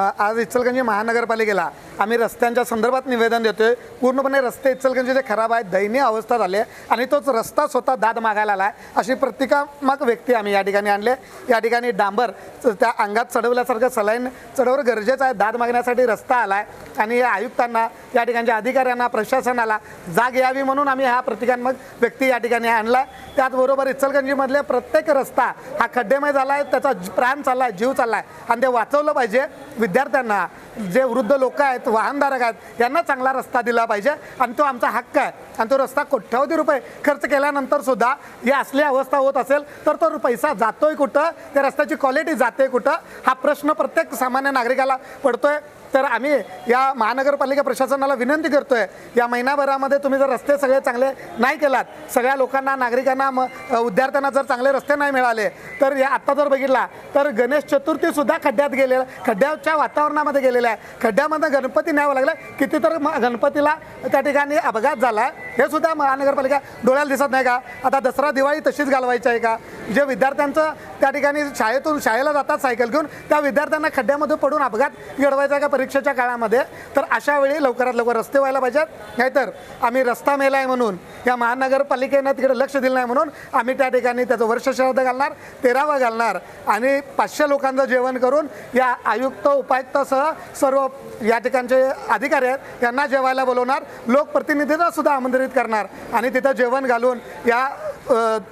आज इचलगंजी महानगरपालिकेला आम्ही रस्त्यांच्या संदर्भात निवेदन देतोय. पूर्णपणे रस्ते इचलगंजीचे खराब आहेत दयनीय अवस्था झाली आहे आणि तोच रस्ता स्वतः दाद मागायला आला आहे अशी प्रतिकात्मक व्यक्ती आम्ही या ठिकाणी आणले या ठिकाणी डांबर त्या अंगात चढवल्यासारखं सलाईन चढवणं गरजेचं आहे दाद मागण्यासाठी रस्ता आला आहे आणि या आयुक्तांना या ठिकाणच्या अधिकाऱ्यांना प्रशासनाला जाग यावी म्हणून आम्ही हा प्रतिकात्मक व्यक्ती या ठिकाणी आणला त्याचबरोबर इचलगंजीमधले प्रत्येक रस्ता हा खड्डेमय झाला आहे त्याचा प्राण चालला आहे जीव चालला आहे आणि ते वाचवलं पाहिजे. विद्यार्थ्यांना जे वृद्ध लोक आहेत वाहनधारक आहेत यांना चांगला रस्ता दिला पाहिजे. आणि तो आमचा हक्क आहे. आणि तो रस्ता कोट्यावधी रुपये खर्च केल्यानंतर सुद्धा ही असली अवस्था होत असेल तर तो पैसा जातोय कुठं? त्या रस्त्याची क्वालिटी जाते कुठं? हा प्रश्न प्रत्येक सामान्य नागरिकाला पडतोय. तर आम्ही या महानगरपालिका प्रशासनाला विनंती करतोय या महिनाभरामध्ये तुम्ही जर रस्ते सगळे चांगले नाही केलात सगळ्या लोकांना नागरिकांना म विद्यार्थ्यांना जर चांगले रस्ते नाही मिळाले तर या आत्ता जर बघितला तर गणेश चतुर्थीसुद्धा खड्ड्यात गेलेला खड्ड्याच्या वातावरणामध्ये गेले आहे खड्ड्यामधनं गणपती न्यावं लागलं. किती तर म- गणपतीला त्या ठिकाणी अपघात झाला. हे सुद्धा महानगरपालिका डोळ्याला दिसत नाही का? आता दसरा दिवाळी तशीच घालवायची आहे का? जे विद्यार्थ्यांचं त्या ठिकाणी शाळेतून शाळेला जातात सायकल घेऊन त्या विद्यार्थ्यांना खड्ड्यामध्ये पडून अपघात घडवायचा का परीक्षेच्या काळामध्ये? तर अशा वेळी लवकरात लवकर रस्ते व्हायला पाहिजेत. नाहीतर आम्ही रस्ता मेला आहे म्हणून या महानगरपालिकेनं तिकडे लक्ष दिलं नाही म्हणून आम्ही त्या ठिकाणी त्याचं वर्ष श्राद्ध घालणार तेरावा घालणार आणि पाचशे लोकांचं जेवण करून या आयुक्त उपायुक्तासह सर्व या ठिकाणचे अधिकारी आहेत यांना जेवायला बोलवणार. लोकप्रतिनिधींना सुद्धा आमंत्रित करणार आणि तिथं जेवण घालून या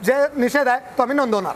जे निषेध आहे तो आम्ही नोंदवणार.